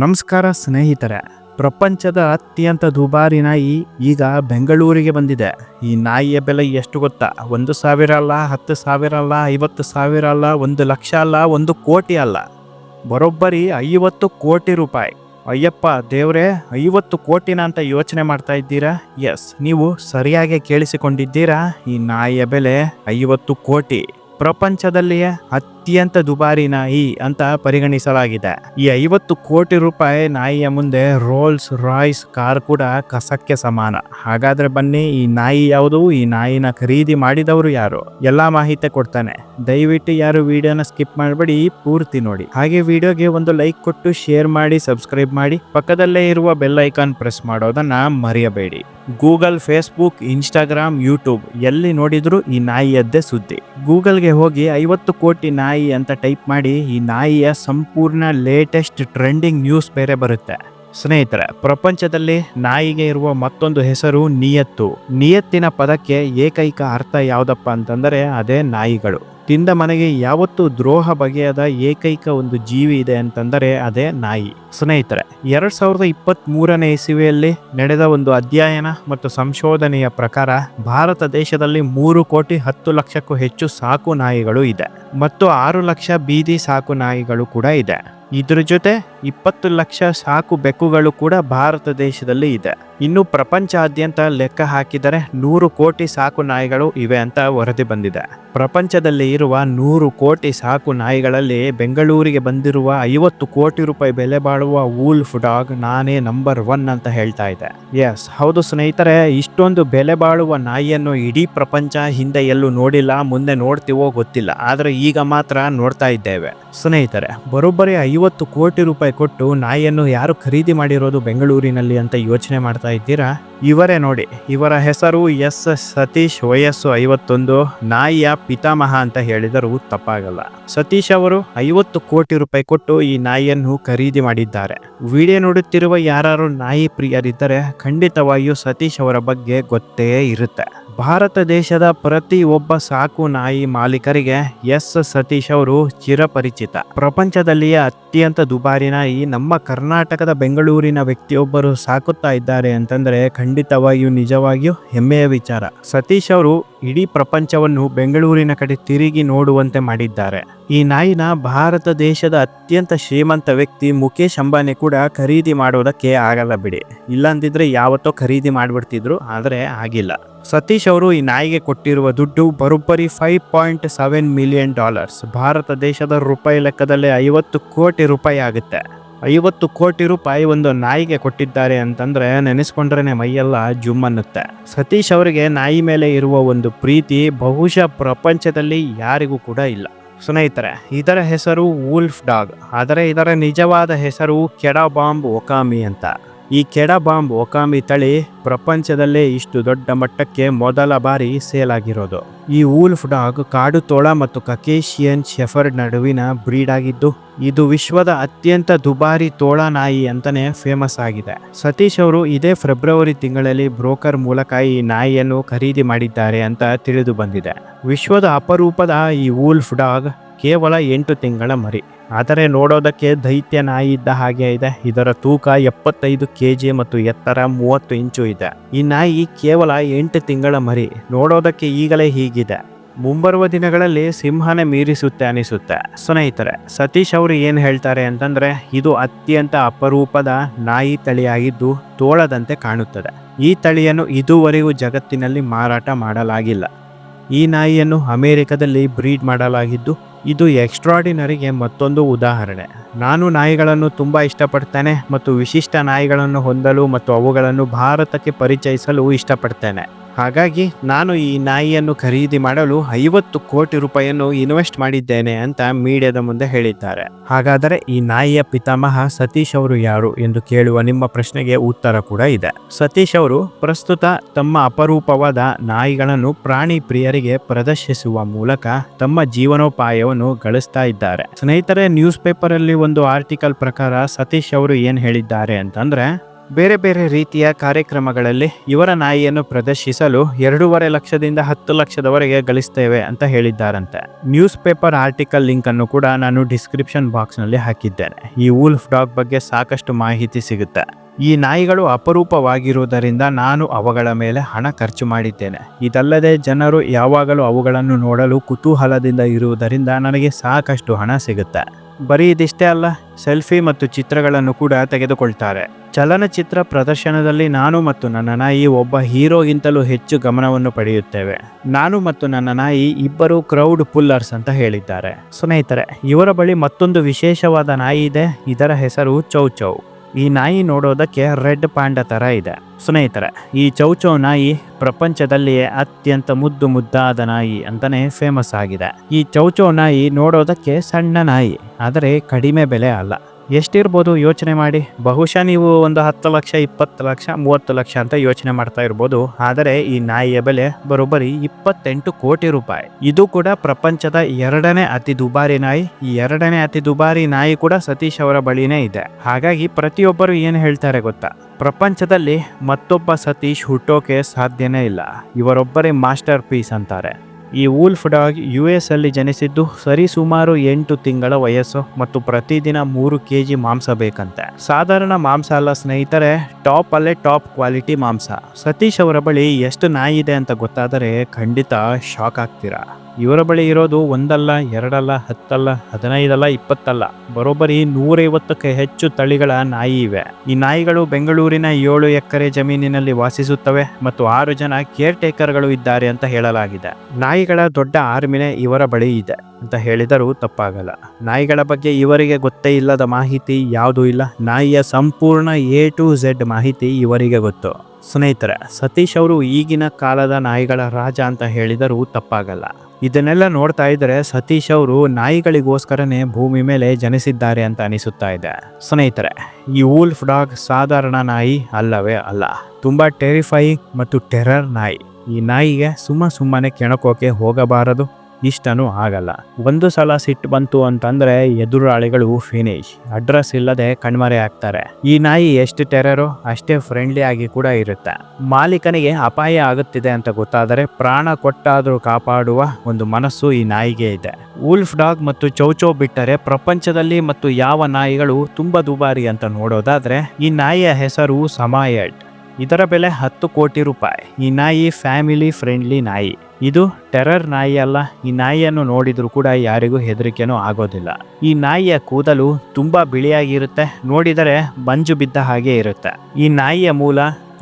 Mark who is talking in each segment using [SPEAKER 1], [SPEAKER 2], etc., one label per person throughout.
[SPEAKER 1] ನಮಸ್ಕಾರ ಸ್ನೇಹಿತರೆ, ಪ್ರಪಂಚದ ಅತ್ಯಂತ ದುಬಾರಿ ನಾಯಿ ಈಗ ಬೆಂಗಳೂರಿಗೆ ಬಂದಿದೆ. ಈ ನಾಯಿಯ ಬೆಲೆ ಎಷ್ಟು ಗೊತ್ತಾ? ಒಂದು ಸಾವಿರ ಅಲ್ಲ, ಹತ್ತು ಸಾವಿರ ಅಲ್ಲ, ಐವತ್ತು ಸಾವಿರ ಅಲ್ಲ, ಒಂದು ಲಕ್ಷ ಅಲ್ಲ, ಒಂದು ಕೋಟಿ ಅಲ್ಲ. ಬರೋಬ್ಬರಿ ಐವತ್ತು ಕೋಟಿ ರೂಪಾಯಿ. ಅಯ್ಯಪ್ಪ ದೇವ್ರೆ, ಐವತ್ತು ಕೋಟಿನ ಅಂತ ಯೋಚನೆ ಮಾಡ್ತಾ ಇದ್ದೀರಾ? ಎಸ್, ನೀವು ಸರಿಯಾಗಿ ಕೇಳಿಸಿಕೊಂಡಿದ್ದೀರಾ? ಈ ನಾಯಿಯ ಬೆಲೆ ಐವತ್ತು ಕೋಟಿ. ಪ್ರಪಂಚದಲ್ಲಿಯೇ ಅತ್ಯಂತ ದುಬಾರಿ ನಾಯಿ ಅಂತ ಪರಿಗಣಿಸಲಾಗಿದೆ. ಈ ಐವತ್ತು ಕೋಟಿ ರೂಪಾಯಿ ನಾಯಿಯ ಮುಂದೆ ರೋಲ್ಸ್ ರಾಯ್ಸ್ ಕಾರ್ ಕೂಡ ಕಸಕ್ಕೆ ಸಮಾನ. ಹಾಗಾದ್ರೆ ಬನ್ನಿ, ಈ ನಾಯಿ ಯಾವುದು? ಈ ನಾಯಿನ ಖರೀದಿ ಮಾಡಿದವರು ಯಾರು? ಎಲ್ಲಾ ಮಾಹಿತಿ ಕೊಡ್ತಾನೆ. ದಯವಿಟ್ಟು ಯಾರು ವಿಡಿಯೋನ ಸ್ಕಿಪ್ ಮಾಡಬೇಡಿ, ಪೂರ್ತಿ ನೋಡಿ. ಹಾಗೆ ವಿಡಿಯೋಗೆ ಒಂದು ಲೈಕ್ ಕೊಟ್ಟು, ಶೇರ್ ಮಾಡಿ, ಸಬ್ಸ್ಕ್ರೈಬ್ ಮಾಡಿ. ಪಕ್ಕದಲ್ಲೇ ಇರುವ ಬೆಲ್ ಐಕಾನ್ ಪ್ರೆಸ್ ಮಾಡೋದನ್ನ ಮರೆಯಬೇಡಿ. ಗೂಗಲ್, ಫೇಸ್ಬುಕ್, ಇನ್ಸ್ಟಾಗ್ರಾಮ್, ಯೂಟ್ಯೂಬ್, ಎಲ್ಲಿ ನೋಡಿದ್ರು ಈ ನಾಯಿಯದ್ದೇ ಸುದ್ದಿ. ಗೂಗಲ್ಗೆ ಹೋಗಿ ಐವತ್ತು ಕೋಟಿ ನಾಯಿ ಅಂತ ಟೈಪ್ ಮಾಡಿ ಈ ನಾಯಿಯ ಸಂಪೂರ್ಣ ಲೇಟೆಸ್ಟ್ ಟ್ರೆಂಡಿಂಗ್ ನ್ಯೂಸ್ ಬೇರೆ ಬರುತ್ತೆ. ಸ್ನೇಹಿತರೆ, ಪ್ರಪಂಚದಲ್ಲಿ ನಾಯಿಗೆ ಇರುವ ಮತ್ತೊಂದು ಹೆಸರು ನಿಯತ್ತು. ನಿಯತ್ತಿನ ಪದಕ್ಕೆ ಏಕೈಕ ಅರ್ಥ ಯಾವುದಪ್ಪ ಅಂತಂದರೆ, ಅದೇ ನಾಯಿಗಳು. ತಿಂದ ಮನೆಗೆ ಯಾವತ್ತು ದ್ರೋಹ ಬಗೆಯದ ಏಕೈಕ ಒಂದು ಜೀವಿ ಇದೆ ಅಂತಂದರೆ ಅದೇ ನಾಯಿ. ಸ್ನೇಹಿತರೆ, ಎರಡ್ ಸಾವಿರದ ಇಪ್ಪತ್ತ್ ಮೂರನೇ ಇಸವಿಯಲ್ಲಿ ನಡೆದ ಒಂದು ಅಧ್ಯಯನ ಮತ್ತು ಸಂಶೋಧನೆಯ ಪ್ರಕಾರ ಭಾರತ ದೇಶದಲ್ಲಿ ಮೂರು ಕೋಟಿ ಹತ್ತು ಲಕ್ಷಕ್ಕೂ ಹೆಚ್ಚು ಸಾಕು ನಾಯಿಗಳು ಇದೆ ಮತ್ತು ಆರು ಲಕ್ಷ ಬೀದಿ ಸಾಕು ನಾಯಿಗಳು ಕೂಡ ಇದೆ. ಇದ್ರ ಜೊತೆ ಇಪ್ಪತ್ತು ಲಕ್ಷ ಸಾಕು ಬೆಕ್ಕುಗಳು ಕೂಡ ಭಾರತ ದೇಶದಲ್ಲಿ ಇದೆ. ಇನ್ನು ಪ್ರಪಂಚಾದ್ಯಂತ ಲೆಕ್ಕ ಹಾಕಿದರೆ ನೂರು ಕೋಟಿ ಸಾಕು ನಾಯಿಗಳು ಇವೆ ಅಂತ ವರದಿ ಬಂದಿದೆ. ಪ್ರಪಂಚದಲ್ಲಿ ಇರುವ ನೂರು ಕೋಟಿ ಸಾಕು ನಾಯಿಗಳಲ್ಲಿ ಬೆಂಗಳೂರಿಗೆ ಬಂದಿರುವ ಐವತ್ತು ಕೋಟಿ ರೂಪಾಯಿ ಬೆಲೆ ಬಾಳುವ ವೂಲ್ಫ್ ಡಾಗ್ ನಾನೇ ನಂಬರ್ ಒನ್ ಅಂತ ಹೇಳ್ತಾ ಇದೆ. ಎಸ್ ಹೌದು ಸ್ನೇಹಿತರೆ, ಇಷ್ಟೊಂದು ಬೆಲೆ ಬಾಳುವ ನಾಯಿಯನ್ನು ಇಡೀ ಪ್ರಪಂಚ ಹಿಂದೆ ಎಲ್ಲೂ ನೋಡಿಲ್ಲ, ಮುಂದೆ ನೋಡ್ತೀವೋ ಗೊತ್ತಿಲ್ಲ. ಆದರೆ ಈಗ ಮಾತ್ರ ನೋಡ್ತಾ ಇದ್ದೇವೆ. ಸ್ನೇಹಿತರೆ, ಬರೋಬ್ಬರಿ ಐವತ್ತು ಕೋಟಿ ರೂಪಾಯಿ ಕೊಟ್ಟು ನಾಯಿಯನ್ನು ಯಾರು ಖರೀದಿ ಮಾಡಿರೋದು ಬೆಂಗಳೂರಿನಲ್ಲಿ ಅಂತ ಯೋಚನೆ ಮಾಡ್ತಾ ಇದ್ದೀರಾ? ಇವರೇ ನೋಡಿ, ಇವರ ಹೆಸರು ಎಸ್ ಸತೀಶ್ ವಯಸ್ಸು ಐವತ್ತೊಂದು, ನಾಯಿಯ ಪಿತಾಮಹ ಅಂತ ಹೇಳಿದರೂ ತಪ್ಪಾಗಲ್ಲ. ಸತೀಶ್ ಅವರು ಐವತ್ತು ಕೋಟಿ ರೂಪಾಯಿ ಕೊಟ್ಟು ಈ ನಾಯಿಯನ್ನು ಖರೀದಿ ಮಾಡಿದ್ದಾರೆ. ವಿಡಿಯೋ ನೋಡುತ್ತಿರುವ ಯಾರು ನಾಯಿ ಪ್ರಿಯರಿದ್ದರೆ ಖಂಡಿತವಾಗಿಯೂ ಸತೀಶ್ ಅವರ ಬಗ್ಗೆ ಗೊತ್ತೇ ಇರುತ್ತೆ. ಭಾರತ ದೇಶದ ಪ್ರತಿ ಒಬ್ಬ ಸಾಕು ನಾಯಿ ಮಾಲೀಕರಿಗೆ ಎಸ್. ಸತೀಶ್ ಅವರು ಚಿರಪರಿಚಿತ. ಪ್ರಪಂಚದಲ್ಲಿಯೇ ಅತ್ಯಂತ ದುಬಾರಿ ನಾಯಿ. ನಮ್ಮ ಕರ್ನಾಟಕದ ಬೆಂಗಳೂರಿನ ವ್ಯಕ್ತಿಯೊಬ್ಬರು ಸಾಕುತ್ತಾ ಇದ್ದಾರೆ ಅಂತಂದ್ರೆ ಖಂಡಿತವಾಗಿಯೂ ನಿಜವಾಗಿಯೂ ಹೆಮ್ಮೆಯ ವಿಚಾರ. ಸತೀಶ್ ಅವರು ಇಡೀ ಪ್ರಪಂಚವನ್ನು ಬೆಂಗಳೂರಿನ ಕಡೆ ತಿರುಗಿ ನೋಡುವಂತೆ ಮಾಡಿದ್ದಾರೆ. ಈ ನಾಯಿನ ಭಾರತ ದೇಶದ ಅತ್ಯಂತ ಶ್ರೀಮಂತ ವ್ಯಕ್ತಿ ಮುಖೇಶ್ ಅಂಬಾನಿ ಕೂಡ ಖರೀದಿ ಮಾಡೋದಕ್ಕೆ ಆಗಲ್ಲ ಬಿಡಿ. ಇಲ್ಲಾಂದಿದ್ರೆ ಯಾವತ್ತೋ ಖರೀದಿ ಮಾಡಿಬಿಡ್ತಿದ್ರು, ಆದರೆ ಆಗಿಲ್ಲ. ಸತೀಶ್ ಅವರು ಈ ನಾಯಿಗೆ ಕೊಟ್ಟಿರುವ ದುಡ್ಡು ಬರೋಬ್ಬರಿ five point seven million dollars Bharat ದೇಶದ ರೂಪಾಯಿ ಲೆಕ್ಕದಲ್ಲಿ ಐವತ್ತು ಕೋಟಿ ರೂಪಾಯಿ ಆಗುತ್ತೆ. ಐವತ್ತು ಕೋಟಿ ರೂಪಾಯಿ ಒಂದು ನಾಯಿಗೆ ಕೊಟ್ಟಿದ್ದಾರೆ ಅಂತಂದ್ರೆ ನೆನೆಸ್ಕೊಂಡ್ರೆ ಮೈಯೆಲ್ಲ ಜುಮ್ ಅನ್ನುತ್ತೆ. ಸತೀಶ್ ಅವರಿಗೆ ನಾಯಿ ಮೇಲೆ ಇರುವ ಒಂದು ಪ್ರೀತಿ ಬಹುಶಃ ಪ್ರಪಂಚದಲ್ಲಿ ಯಾರಿಗೂ ಕೂಡ ಇಲ್ಲ. ಸ್ನೇಹಿತರೆ, ಇದರ ಹೆಸರು ವೂಲ್ಫ್ ಡಾಗ್ ಆದರೆ ಇದರ ನಿಜವಾದ ಹೆಸರು ಕೆಡಾ ಬಾಂಬ್ ಒಕಾಮಿ ಅಂತ. ಈ ಕೆಡಬಾಂಬ್ ಒಕಾಮಿ ತಳಿ ಪ್ರಪಂಚದಲ್ಲೇ ಇಷ್ಟು ದೊಡ್ಡ ಮಟ್ಟಕ್ಕೆ ಮೊದಲ ಬಾರಿ ಸೇಲ್ ಆಗಿರೋದು ಈ ವೂಲ್ಫ್ ಡಾಗ್ ಕಾಡು ತೋಳ ಮತ್ತು ಕಕೇಶಿಯನ್ ಶೆಫರ್ಡ್ ನಡುವಿನ ಬ್ರೀಡ್ ಆಗಿದ್ದು ಇದು ವಿಶ್ವದ ಅತ್ಯಂತ ದುಬಾರಿ ತೋಳ ನಾಯಿ ಅಂತಾನೆ ಫೇಮಸ್ ಆಗಿದೆ. ಸತೀಶ್ ಅವರು ಇದೇ ಫೆಬ್ರವರಿ ತಿಂಗಳಲ್ಲಿ ಬ್ರೋಕರ್ ಮೂಲಕ ಈ ನಾಯಿಯನ್ನು ಖರೀದಿ ಮಾಡಿದ್ದಾರೆ ಅಂತ ತಿಳಿದು ಬಂದಿದೆ. ವಿಶ್ವದ ಅಪರೂಪದ ಈ ವೂಲ್ಫ್ ಡಾಗ್ ಕೇವಲ ಎಂಟು ತಿಂಗಳ ಮರಿ. ಆದರೆ ನೋಡೋದಕ್ಕೆ ದೈತ್ಯ ನಾಯಿ ಇದ್ದ ಹಾಗೆ ಇದೆ. ಇದರ ತೂಕ ಎಪ್ಪತ್ತೈದು ಕೆ ಜಿ ಮತ್ತು ಎತ್ತರ ಮೂವತ್ತು ಇಂಚು ಇದೆ. ಈ ನಾಯಿ ಕೇವಲ ಎಂಟು ತಿಂಗಳ ಮರಿ. ನೋಡೋದಕ್ಕೆ ಈಗಲೇ ಹೀಗಿದೆ. ಮುಂಬರುವ ದಿನಗಳಲ್ಲಿ ಸಿಂಹನ ಮೀರಿಸುತ್ತೆ ಅನಿಸುತ್ತೆ. ಸ್ನೇಹಿತರೆ, ಸತೀಶ್ ಅವರು ಏನು ಹೇಳ್ತಾರೆ ಅಂತಂದ್ರೆ, ಇದು ಅತ್ಯಂತ ಅಪರೂಪದ ನಾಯಿ ತಳಿಯಾಗಿದ್ದು ತೋಳದಂತೆ ಕಾಣುತ್ತದೆ. ಈ ತಳಿಯನ್ನು ಇದುವರೆಗೂ ಜಗತ್ತಿನಲ್ಲಿ ಮಾರಾಟ ಮಾಡಲಾಗಿಲ್ಲ. ಈ ನಾಯಿಯನ್ನು ಅಮೆರಿಕದಲ್ಲಿ ಬ್ರೀಡ್ ಮಾಡಲಾಗಿದ್ದು ಇದು ಎಕ್ಸ್ಟ್ರಾಡಿನರಿಗೆ ಮತ್ತೊಂದು ಉದಾಹರಣೆ. ನಾನು ನಾಯಿಗಳನ್ನು ತುಂಬ ಇಷ್ಟಪಡ್ತೇನೆ ಮತ್ತು ವಿಶಿಷ್ಟ ನಾಯಿಗಳನ್ನು ಹೊಂದಲು ಮತ್ತು ಅವುಗಳನ್ನು ಭಾರತಕ್ಕೆ ಪರಿಚಯಿಸಲು ಇಷ್ಟಪಡ್ತೇನೆ. ಹಾಗಾಗಿ ನಾನು ಈ ನಾಯಿಯನ್ನು ಖರೀದಿ ಮಾಡಲು ಐವತ್ತು ಕೋಟಿ ರೂಪಾಯಿಯನ್ನು ಇನ್ವೆಸ್ಟ್ ಮಾಡಿದ್ದೇನೆ ಅಂತ ಮೀಡಿಯಾದ ಮುಂದೆ ಹೇಳಿದ್ದಾರೆ. ಹಾಗಾದರೆ ಈ ನಾಯಿಯ ಪಿತಾಮಹ ಸತೀಶ್ ಅವರು ಯಾರು ಎಂದು ಕೇಳುವ ನಿಮ್ಮ ಪ್ರಶ್ನೆಗೆ ಉತ್ತರ ಕೂಡ ಇದೆ. ಸತೀಶ್ ಅವರು ಪ್ರಸ್ತುತ ತಮ್ಮ ಅಪರೂಪವಾದ ನಾಯಿಗಳನ್ನು ಪ್ರಾಣಿ ಪ್ರಿಯರಿಗೆ ಪ್ರದರ್ಶಿಸುವ ಮೂಲಕ ತಮ್ಮ ಜೀವನೋಪಾಯವನ್ನು ಗಳಿಸ್ತಾ ಇದ್ದಾರೆ. ಸ್ನೇಹಿತರೆ ನ್ಯೂಸ್ ಪೇಪರ್ ಅಲ್ಲಿ ಒಂದು ಆರ್ಟಿಕಲ್ ಪ್ರಕಾರ ಸತೀಶ್ ಅವರು ಏನ್ ಹೇಳಿದ್ದಾರೆ ಅಂತಂದ್ರೆ ಬೇರೆ ಬೇರೆ ರೀತಿಯ ಕಾರ್ಯಕ್ರಮಗಳಲ್ಲಿ ಇವರ ನಾಯಿಯನ್ನು ಪ್ರದರ್ಶಿಸಲು ಎರಡೂವರೆ ಲಕ್ಷದಿಂದ ಹತ್ತು ಲಕ್ಷದವರೆಗೆ ಗಳಿಸ್ತೇವೆ ಅಂತ ಹೇಳಿದ್ದಾರಂತೆ. ನ್ಯೂಸ್ ಪೇಪರ್ ಆರ್ಟಿಕಲ್ ಲಿಂಕ್ ಅನ್ನು ಕೂಡ ನಾನು ಡಿಸ್ಕ್ರಿಪ್ಷನ್ ಬಾಕ್ಸ್ನಲ್ಲಿ ಹಾಕಿದ್ದೇನೆ. ಈ ವೂಲ್ಫ್ ಡಾಗ್ ಬಗ್ಗೆ ಸಾಕಷ್ಟು ಮಾಹಿತಿ ಸಿಗುತ್ತೆ. ಈ ನಾಯಿಗಳು ಅಪರೂಪವಾಗಿರುವುದರಿಂದ ನಾನು ಅವುಗಳ ಮೇಲೆ ಹಣ ಖರ್ಚು ಮಾಡಿದ್ದೇನೆ. ಇದಲ್ಲದೆ ಜನರು ಯಾವಾಗಲೂ ಅವುಗಳನ್ನು ನೋಡಲು ಕುತೂಹಲದಿಂದ ಇರುವುದರಿಂದ ನನಗೆ ಸಾಕಷ್ಟು ಹಣ ಸಿಗುತ್ತೆ. ಬರೀ ಇದಿಷ್ಟೇ ಅಲ್ಲ, ಸೆಲ್ಫಿ ಮತ್ತು ಚಿತ್ರಗಳನ್ನು ಕೂಡ ತೆಗೆದುಕೊಳ್ತಾರೆ. ಚಲನಚಿತ್ರ ಪ್ರದರ್ಶನದಲ್ಲಿ ನಾನು ಮತ್ತು ನನ್ನ ನಾಯಿ ಒಬ್ಬ ಹೀರೋಗಿಂತಲೂ ಹೆಚ್ಚು ಗಮನವನ್ನು ಪಡೆಯುತ್ತೇವೆ. ನಾನು ಮತ್ತು ನನ್ನ ನಾಯಿ ಇಬ್ಬರು ಕ್ರೌಡ್ ಪುಲ್ಲರ್ಸ್ ಅಂತ ಹೇಳಿದ್ದಾರೆ. ಸ್ನೇಹಿತರೆ, ಇವರ ಬಳಿ ಮತ್ತೊಂದು ವಿಶೇಷವಾದ ನಾಯಿ ಇದೆ. ಇದರ ಹೆಸರು ಚೌಚೌ ಈ ನಾಯಿ ನೋಡೋದಕ್ಕೆ ರೆಡ್ ಪಾಂಡ ತರ ಇದೆ. ಸ್ನೇಹಿತರೆ, ಈ ಚೌಚೌ ನಾಯಿ ಪ್ರಪಂಚದಲ್ಲಿಯೇ ಅತ್ಯಂತ ಮುದ್ದು ಮುದ್ದಾದ ನಾಯಿ ಅಂತಾನೆ ಫೇಮಸ್ ಆಗಿದೆ. ಈ ಚೌಚೌ ನಾಯಿ ನೋಡೋದಕ್ಕೆ ಸಣ್ಣ ನಾಯಿ, ಆದರೆ ಕಡಿಮೆ ಬೆಲೆ ಅಲ್ಲ. ಎಷ್ಟಿರ್ಬೋದು ಯೋಚನೆ ಮಾಡಿ? ಬಹುಶಃ ನೀವು ಒಂದು ಹತ್ತು ಲಕ್ಷ, ಇಪ್ಪತ್ತು ಲಕ್ಷ, ಮೂವತ್ತು ಲಕ್ಷ ಅಂತ ಯೋಚನೆ ಮಾಡ್ತಾ ಇರ್ಬೋದು. ಆದರೆ ಈ ನಾಯಿಯ ಬೆಲೆ ಬರೋಬ್ಬರಿ ಇಪ್ಪತ್ತೆಂಟು ಕೋಟಿ ರೂಪಾಯಿ. ಇದು ಕೂಡ ಪ್ರಪಂಚದ ಎರಡನೇ ಅತಿ ದುಬಾರಿ ನಾಯಿ. ಈ ಎರಡನೇ ಅತಿ ದುಬಾರಿ ನಾಯಿ ಕೂಡ ಸತೀಶ್ ಅವರ ಬಳಿನೇ ಇದೆ. ಹಾಗಾಗಿ ಪ್ರತಿಯೊಬ್ಬರು ಏನು ಹೇಳ್ತಾರೆ ಗೊತ್ತಾ? ಪ್ರಪಂಚದಲ್ಲಿ ಮತ್ತೊಬ್ಬ ಸತೀಶ್ ಹುಟ್ಟೋಕೆ ಸಾಧ್ಯನೇ ಇಲ್ಲ. ಇವರೊಬ್ಬರೇ ಮಾಸ್ಟರ್ ಪೀಸ್ ಅಂತಾರೆ. ಈ ವೂಲ್ಫ್ ಡಾಗ್ ಯು ಎಸ್ ಅಲ್ಲಿ ಜನಿಸಿದ್ದು ಸರಿ ಸುಮಾರು ಎಂಟು ತಿಂಗಳ ವಯಸ್ಸು ಮತ್ತು ಪ್ರತಿದಿನ ಮೂರು ಕೆ ಜಿ ಮಾಂಸ ಬೇಕಂತೆ. ಸಾಧಾರಣ ಮಾಂಸ ಅಲ್ಲ ಸ್ನೇಹಿತರೆ, ಟಾಪ್ ಅಲ್ಲೇ ಟಾಪ್ ಕ್ವಾಲಿಟಿ ಮಾಂಸ. ಸತೀಶ್ ಅವರ ಬಳಿ ಎಷ್ಟು ನಾಯಿ ಇದೆ ಅಂತ ಗೊತ್ತಾದರೆ ಖಂಡಿತ ಶಾಕ್ ಆಗ್ತೀರಾ. ಇವರ ಬಳಿ ಇರೋದು ಒಂದಲ್ಲ, ಎರಡಲ್ಲ, ಹತ್ತಲ್ಲ, ಹದಿನೈದಲ್ಲ, ಇಪ್ಪತ್ತಲ್ಲ. ಬರೋಬ್ಬರಿ ನೂರೈವತ್ತಕ್ಕೆ ಹೆಚ್ಚು ತಳಿಗಳ ನಾಯಿ ಇವೆ. ಈ ನಾಯಿಗಳು ಬೆಂಗಳೂರಿನ ಏಳು ಎಕರೆ ಜಮೀನಿನಲ್ಲಿ ವಾಸಿಸುತ್ತವೆ ಮತ್ತು ಆರು ಜನ ಕೇರ್ ಟೇಕರ್ಗಳು ಇದ್ದಾರೆ ಅಂತ ಹೇಳಲಾಗಿದೆ. ನಾಯಿಗಳ ದೊಡ್ಡ ಆರ್ಮಿನೆ ಇವರ ಬಳಿ ಇದೆ ಅಂತ ಹೇಳಿದರೂ ತಪ್ಪಾಗಲ್ಲ. ನಾಯಿಗಳ ಬಗ್ಗೆ ಇವರಿಗೆ ಗೊತ್ತೇ ಇಲ್ಲದ ಮಾಹಿತಿ ಯಾವುದೂ ಇಲ್ಲ. ನಾಯಿಯ ಸಂಪೂರ್ಣ ಎ ಟು ಝೆಡ್ ಮಾಹಿತಿ ಇವರಿಗೆ ಗೊತ್ತು. ಸ್ನೇಹಿತರೆ, ಸತೀಶ್ ಅವರು ಈಗಿನ ಕಾಲದ ನಾಯಿಗಳ ರಾಜ ಅಂತ ಹೇಳಿದರೂ ತಪ್ಪಾಗಲ್ಲ. ಇದನ್ನೆಲ್ಲ ನೋಡ್ತಾ ಇದ್ರೆ ಸತೀಶ್ ಅವರು ನಾಯಿಗಳಿಗೋಸ್ಕರನೇ ಭೂಮಿ ಮೇಲೆ ಜನಿಸಿದ್ದಾರೆ ಅಂತ ಅನಿಸುತ್ತಾ ಇದೆ. ಸ್ನೇಹಿತರೆ, ಈ ವೂಲ್ಫ್ ಡಾಗ್ ಸಾಧಾರಣ ನಾಯಿ ಅಲ್ಲವೇ ಅಲ್ಲ. ತುಂಬಾ ಟೆರಿಫೈ ಮತ್ತು ಟೆರರ್ ನಾಯಿ. ಈ ನಾಯಿಗೆ ಸುಮ್ಮ ಸುಮ್ಮನೆ ಕೆಣಕೋಕೆ ಹೋಗಬಾರದು. ಇಷ್ಟನೂ ಆಗಲ್ಲ. ಒಂದು ಸಲ ಸಿಟ್ಟು ಬಂತು ಅಂತಂದ್ರೆ ಎದುರಾಳಿಗಳು ಫಿನಿಶ್ ಅಡ್ರೆಸ್ ಇಲ್ಲದೆ ಕಣ್ಮರೆ ಆಗ್ತಾರೆ. ಈ ನಾಯಿ ಎಷ್ಟು ಟೆರರೋ ಅಷ್ಟೇ ಫ್ರೆಂಡ್ಲಿ ಆಗಿ ಕೂಡ ಇರುತ್ತೆ. ಮಾಲೀಕನಿಗೆ ಅಪಾಯ ಆಗುತ್ತಿದೆ ಅಂತ ಗೊತ್ತಾದರೆ ಪ್ರಾಣ ಕೊಟ್ಟಾದರೂ ಕಾಪಾಡುವ ಒಂದು ಮನಸ್ಸು ಈ ನಾಯಿಗೆ ಇದೆ. ಉಲ್ಫ್ ಡಾಗ್ ಮತ್ತು ಚೌಚೋ ಬಿಟ್ಟರೆ ಪ್ರಪಂಚದಲ್ಲಿ ಮತ್ತು ಯಾವ ನಾಯಿಗಳು ತುಂಬಾ ದುಬಾರಿ ಅಂತ ನೋಡೋದಾದ್ರೆ ಈ ನಾಯಿಯ ಹೆಸರು ಸಮಾಯಡ್ ಇದರ ಬೆಲೆ ಹತ್ತು ಕೋಟಿ ರೂಪಾಯಿ. ಈ ನಾಯಿ ಫ್ಯಾಮಿಲಿ ಫ್ರೆಂಡ್ಲಿ ನಾಯಿ. ಇದು ಟೆರರ್ ನಾಯಿ ಅಲ್ಲ, ಈ ನಾಯಿಯನ್ನು ನೋಡಿದ್ರು ಕೂಡ ಯಾರಿಗೂ ಹೆದರಿಕೆನೂ ಆಗೋದಿಲ್ಲ. ಈ ನಾಯಿಯ ಕೂದಲು ತುಂಬಾ ಬಿಳಿಯಾಗಿರುತ್ತೆ, ನೋಡಿದರೆ ಮಂಜು ಬಿದ್ದ ಹಾಗೆ ಇರುತ್ತೆ. ಈ ನಾಯಿಯ ಮೂಲ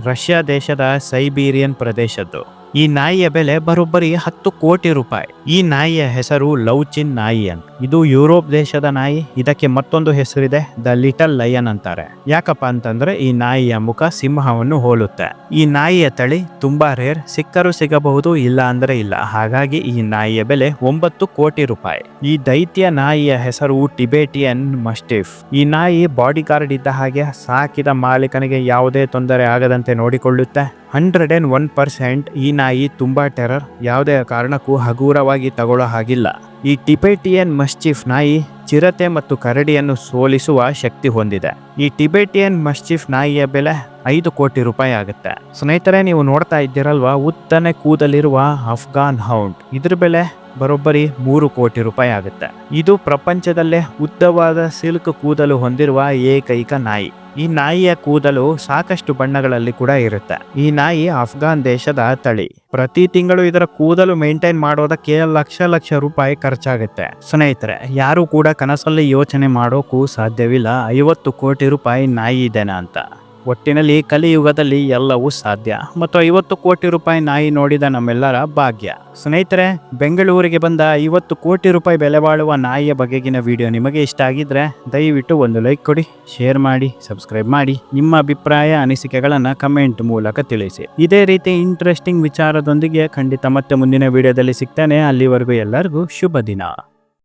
[SPEAKER 1] ರಷ್ಯಾ ದೇಶದ ಸೈಬೀರಿಯನ್ ಪ್ರದೇಶದ್ದು. ಈ ನಾಯಿಯ ಬೆಲೆ ಬರೋಬ್ಬರಿ ಹತ್ತು ಕೋಟಿ ರೂಪಾಯಿ. ಈ ನಾಯಿಯ ಹೆಸರು ಲವ್ಚಿನ್ ನಾಯಿ ಅಂತ ಇದು ಯುರೋಪ್ ದೇಶದ ನಾಯಿ. ಇದಕ್ಕೆ ಮತ್ತೊಂದು ಹೆಸರಿದೆ, ದ ಲಿಟಲ್ ಲಯನ್ ಅಂತಾರೆ. ಯಾಕಪ್ಪ ಅಂತಂದ್ರೆ ಈ ನಾಯಿಯ ಮುಖ ಸಿಂಹವನ್ನು ಹೋಲುತ್ತೆ. ಈ ನಾಯಿಯ ತಳಿ ತುಂಬಾ ರೇರ್ ಸಿಕ್ಕರೂ ಸಿಗಬಹುದು, ಇಲ್ಲ ಅಂದ್ರೆ ಇಲ್ಲ. ಹಾಗಾಗಿ ಈ ನಾಯಿಯ ಬೆಲೆ ಒಂಬತ್ತು ಕೋಟಿ ರೂಪಾಯಿ. ಈ ದೈತ್ಯ ನಾಯಿಯ ಹೆಸರು ಟಿಬೇಟಿಯನ್ ಮಸ್ಟಿಫ್. ಈ ನಾಯಿ ಬಾಡಿ ಗಾರ್ಡ್ ಇದ್ದ ಹಾಗೆ ಸಾಕಿದ ಮಾಲೀಕನಿಗೆ ಯಾವುದೇ ತೊಂದರೆ ಆಗದಂತೆ ನೋಡಿಕೊಳ್ಳುತ್ತೆ. ಹಂಡ್ರೆಡ್ ಆ್ಯಂಡ್ ಒನ್ ಪರ್ಸೆಂಟ್ ಈ ನಾಯಿ ತುಂಬಾ ಟೆರರ್, ಯಾವುದೇ ಕಾರಣಕ್ಕೂ ಹಗುರವಾಗಿ ತಗೊಳ್ಳೋ ಹಾಗಿಲ್ಲ. ಈ ಟಿಬೆಟಿಯನ್ ಮಸ್ಚಿಫ್ ನಾಯಿ ಚಿರತೆ ಮತ್ತು ಕರಡಿಯನ್ನು ಸೋಲಿಸುವ ಶಕ್ತಿ ಹೊಂದಿದೆ. ಈ ಟಿಬೆಟಿಯನ್ ಮಸ್ಚಿಫ್ ನಾಯಿಯ ಬೆಲೆ ಐದು ಕೋಟಿ ರೂಪಾಯಿ ಆಗುತ್ತೆ. ಸ್ನೇಹಿತರೆ, ನೀವು ನೋಡ್ತಾ ಇದ್ದೀರಲ್ವಾ, ಉತ್ತನೆ ಕೂದಲಿರುವ ಅಫ್ಘಾನ್ ಹೌಂಡ್. ಇದ್ರ ಬೆಲೆ ಬರೋಬ್ಬರಿ ಮೂರು ಕೋಟಿ ರೂಪಾಯಿ ಆಗುತ್ತೆ. ಇದು ಪ್ರಪಂಚದಲ್ಲೇ ಉದ್ದವಾದ ಸಿಲ್ಕ್ ಕೂದಲು ಹೊಂದಿರುವ ಏಕೈಕ ನಾಯಿ. ಈ ನಾಯಿಯ ಕೂದಲು ಸಾಕಷ್ಟು ಬಣ್ಣಗಳಲ್ಲಿ ಕೂಡ ಇರುತ್ತೆ. ಈ ನಾಯಿ ಅಫ್ಘಾನ್ ದೇಶದ ತಳಿ. ಪ್ರತಿ ತಿಂಗಳು ಇದರ ಕೂದಲು ಮೇಂಟೈನ್ ಮಾಡೋದಕ್ಕೆ ಲಕ್ಷ ಲಕ್ಷ ರೂಪಾಯಿ ಖರ್ಚಾಗುತ್ತೆ. ಸ್ನೇಹಿತರೆ, ಯಾರು ಕೂಡ ಕನಸಲ್ಲಿ ಯೋಚನೆ ಮಾಡೋಕ್ಕೂ ಸಾಧ್ಯವಿಲ್ಲ. ಐವತ್ತು ಕೋಟಿ ರೂಪಾಯಿ ನಾಯಿ ಇದೇನಾ ಅಂತ. ಒಟ್ಟಿನಲ್ಲಿ ಕಲಿಯುಗದಲ್ಲಿ ಎಲ್ಲವೂ ಸಾಧ್ಯ. ಮತ್ತು ಐವತ್ತು ಕೋಟಿ ರೂಪಾಯಿ ನಾಯಿ ನೋಡಿದ ನಮ್ಮೆಲ್ಲರ ಭಾಗ್ಯ. ಸ್ನೇಹಿತರೆ, ಬೆಂಗಳೂರಿಗೆ ಬಂದ ಐವತ್ತು ಕೋಟಿ ರೂಪಾಯಿ ಬೆಲೆ ಬಾಳುವ ನಾಯಿಯ ಬಗೆಗಿನ ವಿಡಿಯೋ ನಿಮಗೆ ಇಷ್ಟ ಆಗಿದ್ರೆ ದಯವಿಟ್ಟು ಒಂದು ಲೈಕ್ ಕೊಡಿ, ಶೇರ್ ಮಾಡಿ, ಸಬ್ಸ್ಕ್ರೈಬ್ ಮಾಡಿ. ನಿಮ್ಮ ಅಭಿಪ್ರಾಯ, ಅನಿಸಿಕೆಗಳನ್ನು ಕಮೆಂಟ್ ಮೂಲಕ ತಿಳಿಸಿ. ಇದೇ ರೀತಿ ಇಂಟ್ರೆಸ್ಟಿಂಗ್ ವಿಚಾರದೊಂದಿಗೆ ಖಂಡಿತ ಮತ್ತೆ ಮುಂದಿನ ವಿಡಿಯೋದಲ್ಲಿ ಸಿಗ್ತಾನೆ. ಅಲ್ಲಿವರೆಗೂ ಎಲ್ಲರಿಗೂ ಶುಭ ದಿನ.